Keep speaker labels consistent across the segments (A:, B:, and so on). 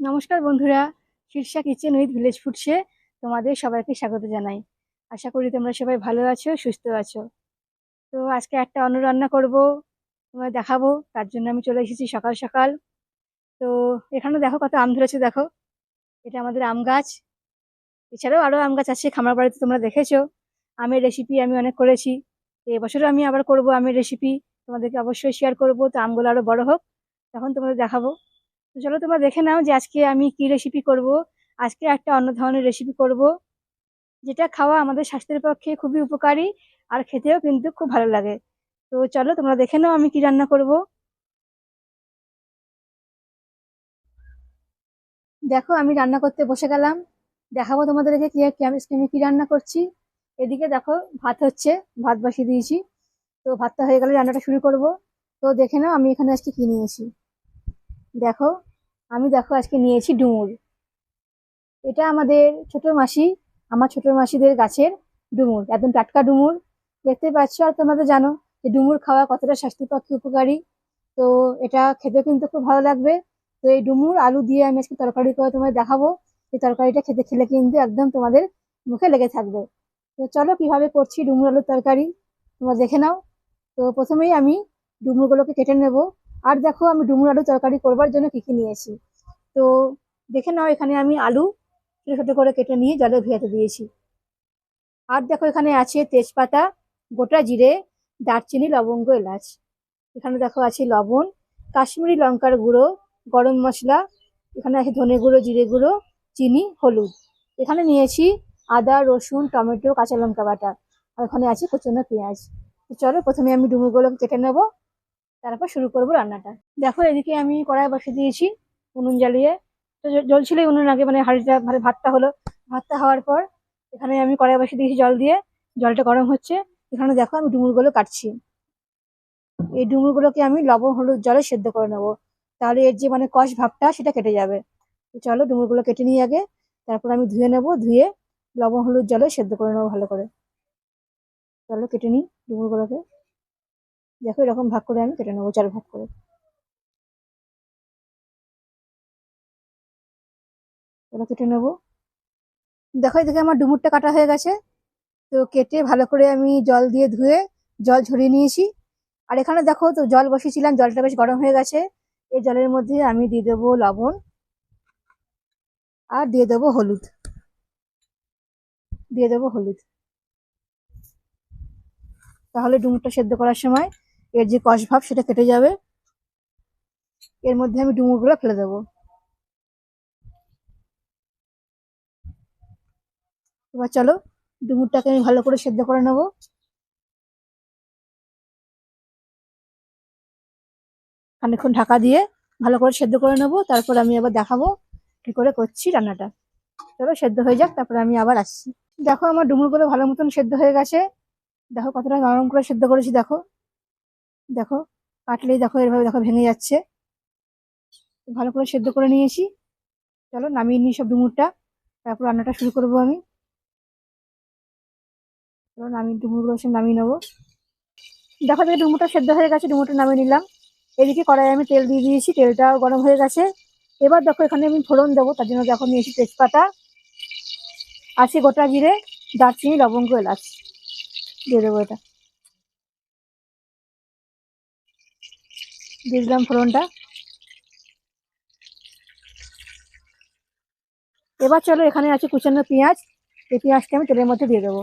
A: নমস্কার বন্ধুরা, Shirsha kitchen with village ফুডসে তোমাদের সবাইকে স্বাগত জানাই। আশা করি তোমরা সবাই ভালো আছো, সুস্থ আছো। তো আজকে একটা অন্ন রান্না করব, তোমায় দেখাবো, তার জন্য আমি চলে এসেছি সকাল সকাল। তো এখানে দেখো কত আম ধরেছে, দেখো। এটা আমাদের আম গাছ। এছাড়াও আরও আম গাছ আছে, খামার বাড়িতে তোমরা দেখেছ। আমের রেসিপি আমি অনেক করেছি। তো এবছরও আমি আবার করব আমের রেসিপি তোমাদেরকে অবশ্যই শেয়ার করব। তো আমগুলো আরও বড় হোক, তখন তোমাদের দেখাবো। তো চলো তোমরা দেখে নাও যে আজকে আমি কি রেসিপি করব। আজকে একটা অন্য ধরনের রেসিপি করব, যেটা খাওয়া আমাদের স্বাস্থ্যের পক্ষে খুবই উপকারী আর খেতেও কিন্তু খুব ভালো লাগে। তো চলো তোমরা দেখে নাও আমি কি রান্না করব। দেখো আমি রান্না করতে বসে গেলাম। দেখাবো তোমাদেরকে কি আমি কি রান্না করছি। এদিকে দেখো ভাত হচ্ছে, ভাত বসিয়ে দিয়েছি। তো ভাতটা হয়ে গেলে রান্নাটা শুরু করব। তো দেখে নাও আমি এখানে আজকে কি নিয়েছি। দেখো, আমি দেখো আজকে নিয়েছি ডুমুর। এটা আমাদের ছোট মাসি, আমার ছোট মাসিদের গাছের ডুমুর, একদম টাটকা ডুমুর। দেখতে পাচ্ছ আর তোমরা তো জানো যে ডুমুর খাওয়া কতটা স্বাস্থ্যের পক্ষে উপকারী। তো এটা খেতে কিন্তু খুব ভালো লাগবে। তো এই ডুমুর আলু দিয়ে আমি আজকে তরকারি করে তোমায় দেখাবো। এই তরকারিটা খেতে খেলে কিন্তু একদম তোমাদের মুখে লেগে থাকবে। তো চলো কীভাবে করছি ডুমুর আলুর তরকারি, তোমরা দেখে নাও। তো প্রথমেই আমি ডুমুরগুলোকে কেটে নেব। আর দেখো আমি ডুমুর আলু তরকারি করবার জন্য কি কি নিয়েছি তো দেখে নাও এখানে আমি আলু ছোটো ছোটো করে কেটে নিয়ে জলে ভিজাতে দিয়েছি। আর দেখো এখানে আছে তেজপাতা, গোটা জিরে, দারচিনি, লবঙ্গ, এলাচ। এখানে দেখো আছে লবণ, কাশ্মীরি লঙ্কার গুঁড়ো, গরম মশলা, এখানে আছে ধনে গুঁড়ো, জিরে গুঁড়ো, চিনি, হলুদ। এখানে নিয়েছি আদা, রসুন, টমেটো, কাঁচা লঙ্কা বাটা। আর এখানে আছে কুচনো পেঁয়াজ। চলো প্রথমে আমি ডুমুরগুলোকে কেটে নেব। তারপর শুরু করব রান্নাটা। দেখো, এদিকে আমি কড়াই বসে দিয়েছি, উনুন জ্বালিয়ে। তো জল ছিলই উনুন আগে মানে হাঁড়িটা মানে ভাতটা হলো। ভাতটা হওয়ার পর এখানে আমি কড়াই বসে দিয়েছি জল দিয়ে। জলটা গরম হচ্ছে। এখানে দেখো, আমি ডুমুরগুলো কাটছি। এই ডুমুরগুলোকে আমি লবণ, হলুদ জলে সেদ্ধ করে নেব। তাহলে এর যে মানে কষ ভাবটা, সেটা কেটে যাবে। চলো, ডুমুরগুলো কেটে নিই আগে। তারপর আমি ধুয়ে নেব, ধুয়ে লবণ, হলুদ জলে সেদ্ধ করে নেব ভালো করে। চলো, কেটে নিই ডুমুরগুলোকে। দেখো এরকম ভাগ করে আমি কেটে নেব, চার ভাগ করে। এবার কেটে নেব। দেখো এদিকে আমার ডুমুরটা কাটা হয়ে গেছে। তো কেটে ভালো করে আমি জল দিয়ে ধুয়ে জল ঝরিয়ে নিয়েছি। আর এখানে দেখো তো জল বসিয়েছিলাম, জলটা বেশ গরম হয়ে গেছে। এই জলের মধ্যে আমি দিয়ে দেবো লবণ আর দিয়ে দেবো হলুদ। দিয়ে দেবো হলুদ। তাহলে ডুমুরটা সেদ্ধ করার সময় এর যে কষ ভাব সেটা কেটে যাবে। এর মধ্যে আমি ডুমুরগুলো ফেলে দেবো। এবার চলো, ডুমুরটাকে আমি ভালো করে সেদ্ধ করে নেব। খানিক্ষণ ঢাকা দিয়ে ভালো করে সেদ্ধ করে নেব। তারপর আমি আবার দেখাবো কি করে করছি রান্নাটা। চলো, সেদ্ধ হয়ে যাক, তারপরে আমি আবার আসছি। দেখো, আমার ডুমুরগুলো ভালো মতন সেদ্ধ হয়ে গেছে। দেখো, কতটা নরম করে সেদ্ধ করেছি, দেখো। দেখো, কাটলেই দেখো এরভাবে দেখো ভেঙে যাচ্ছে। ভালো করে সেদ্ধ করে নিয়েছি। চলো, নামিয়ে নিই সব ডুমুরটা। তারপর রান্নাটা শুরু করব আমি। চলো, নামিয়ে, ডুমুরগুলো সব নামিয়ে নেব। দেখো, দেখে, ডুমুরটা সেদ্ধ হয়ে গেছে, ডুমুরটা নামিয়ে নিলাম। এদিকে কড়াই আমি তেল দিয়ে দিয়েছি, তেলটাও গরম হয়ে গেছে। এবার দেখো, এখানে আমি ফোড়ন দেবো, তার জন্য দেখো নিয়েছি তেজপাতা আছে গোটা জিরে দারচিনি, লবঙ্গ, এলাচ। দিয়ে দেবো এটা। দিয়ে দিলাম ফোড়নটা এবার চলো এখানে আছে কুচানো পেঁয়াজ। এই পেঁয়াজটা আমি তেলের মধ্যে দিয়ে দেবো।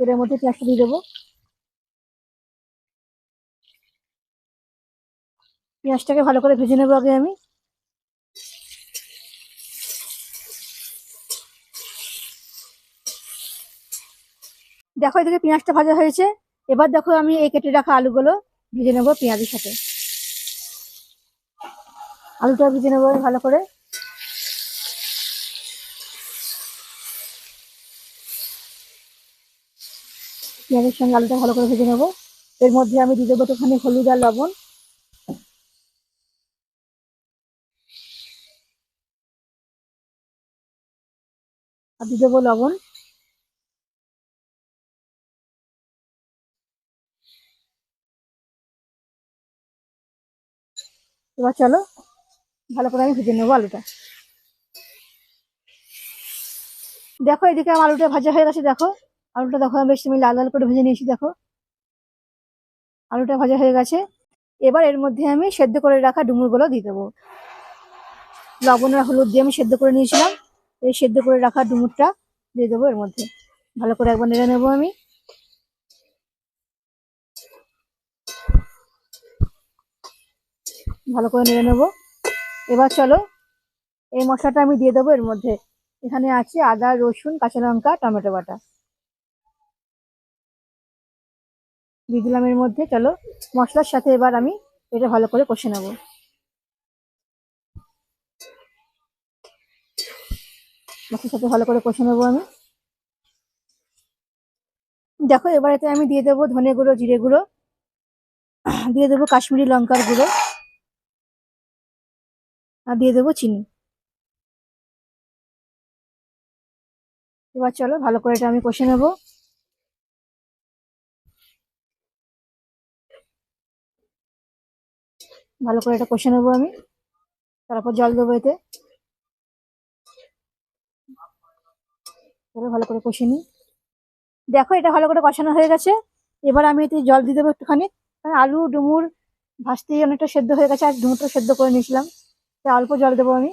A: তেলের মধ্যে পেঁয়াজটা দিয়ে দেবো। পেঁয়াজটাকে ভালো করে ভেজে নেব আগে আমি। দেখো এদিকে পেঁয়াজটা ভাজা হয়েছে। এবার দেখো আমি এই কেটে রাখা আলুগুলো ভেজে নেব পেঁয়াজের সাথে। আলুটা ভেজে নেব ভালো করে। পেঁয়াজের সঙ্গে আলুটা ভালো করে ভেজে নেব। এর মধ্যে আমি দিয়ে দেবো একটুখানি হলুদ আর লবণ। আর দিয়ে দেবো লবণ। এবার চলো, ভালো করে আমি ভেজে নেব আলুটা। দেখো, এদিকে আমার আলুটা ভাজা হয়ে গেছে, দেখো। আলুটা দেখো, বেশ আমি লাল লাল করে ভেজে নিয়েছি, দেখো। আলুটা ভাজা হয়ে গেছে। এবার এর মধ্যে আমি সেদ্ধ করে রাখা ডুমুরগুলো দিয়ে দেবো। লবণ আর হলুদ দিয়ে আমি সেদ্ধ করে নিয়েছিলাম। এই সেদ্ধ করে রাখা ডুমুরটা দিয়ে দেবো এর মধ্যে। ভালো করে একবার নেড়ে নেব আমি। ভালো করে নেড়ে নেব। এবার চলো, এই মশলাটা আমি দিয়ে দেবো এর মধ্যে। এখানে আছে আদা, রসুন, কাঁচা লঙ্কা, টমেটো বাটা। দিয়ে দিলাম এর মধ্যে, চলো, মশলার সাথে এবার আমি এটা ভালো করে কষে নেব। মশলার সাথে ভালো করে কষে নেব আমি। দেখো এবার এতে আমি দিয়ে দেবো ধনে গুঁড়ো, জিরে গুঁড়ো, দিয়ে দেবো কাশ্মীরি লঙ্কার গুঁড়ো। আর দিয়ে দেবো চিনি। এবার চলো ভালো করে এটা আমি কষে নেব। ভালো করে এটা কষে নেব আমি। তারপর জল দেবো এতে। ভালো করে কষে নিই। দেখো এটা ভালো করে কষানো হয়ে গেছে। এবার আমি এতে জল দিয়ে দেবো একটুখানি। কারণ আলু, ডুমুর ভাজতেই অনেকটা সেদ্ধ হয়ে গেছে। আর ডুমুরটা সেদ্ধ করে নিয়েছিলাম। অল্প জল দেবো আমি।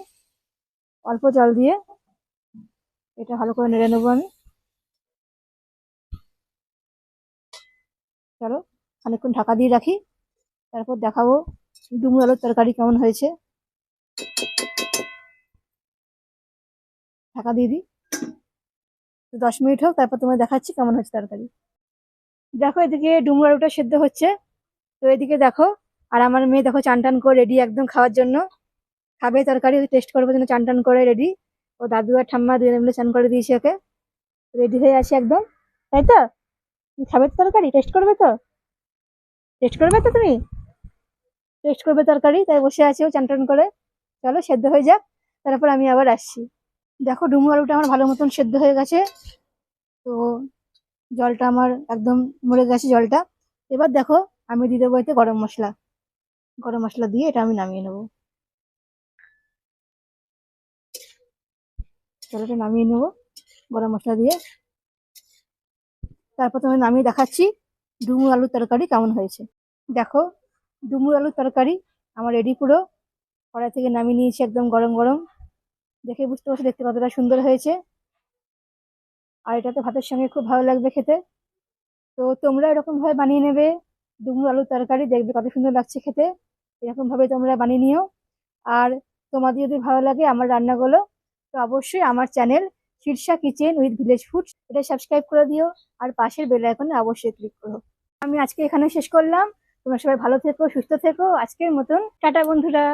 A: অল্প জল দিয়ে এটা ভালো করে নেড়ে নেব আমি। চলো, খানিকক্ষণ ঢাকা দিয়ে রাখি। তারপর দেখাবো ডুমুর আলুর তরকারি কেমন হয়েছে। ঢাকা দিয়ে দিই। দশ মিনিট হোক, তারপর তোমায় দেখাচ্ছি কেমন হচ্ছে তরকারি। দেখো এদিকে ডুমুর আলুটা সেদ্ধ হচ্ছে। তো এদিকে দেখো, আর আমার মেয়ে দেখো চান টান করে রেডি একদম খাওয়ার জন্য। খাবে তরকারি টেস্ট করব জন্য চান টান করে রেডি ও দাদু আর ঠাম্মা দুজনে মিলে চান করে দিয়েছি ওকে। রেডি হয়ে আছে একদম। তাই তো? খাবে তো তরকারি? টেস্ট করবে তো? টেস্ট করবে তো তুমি? টেস্ট করবে তরকারি, তাই বসে আছে ও চান টান করে। চলো সেদ্ধ হয়ে যাক, তারপর আমি আবার আসছি। দেখো ডুমু আলুটা আমার ভালো মতন সেদ্ধ হয়ে গেছে। তো জলটা আমার একদম মরে গেছে জলটা। এবার দেখো আমি দিয়ে দেবো এতে গরম মশলা। গরম মশলা দিয়ে এটা আমি নামিয়ে নেব। চলো নামিয়ে নেব, গরম মশলা দিয়ে। তারপর তোমায় নামিয়ে দেখাচ্ছি ডুমুর আলুর তরকারি কেমন হয়েছে। দেখো, ডুমুর আলুর তরকারি আমার রেডি পুরো। কড়াই থেকে নামিয়ে নিয়েছি একদম গরম গরম। দেখে বুঝতে পারছ, দেখতে কতটা সুন্দর হয়েছে। আর এটা তো ভাতের সঙ্গে খুব ভালো লাগবে খেতে। তো তোমরা এরকম ভাবে বানিয়ে নেবে ডুমুর আলুর তরকারি, দেখবে কত সুন্দর লাগছে খেতে। এরকম ভাবে তোমরা বানিয়ে নিও। আর তোমাদের যদি ভালো লাগে আমার রান্নাগুলো তো অবশ্যই আমার channel Shirsha kitchen with village food এটা সাবস্ক্রাইব করে দিও আর পাশের বেল আইকনে অবশ্যই ক্লিক করো। আমি আজকে এখানে শেষ করলাম। তোমরা সবাই ভালো থেকো, সুস্থ থেকো। আজকের মতন, টাটা বন্ধুরা।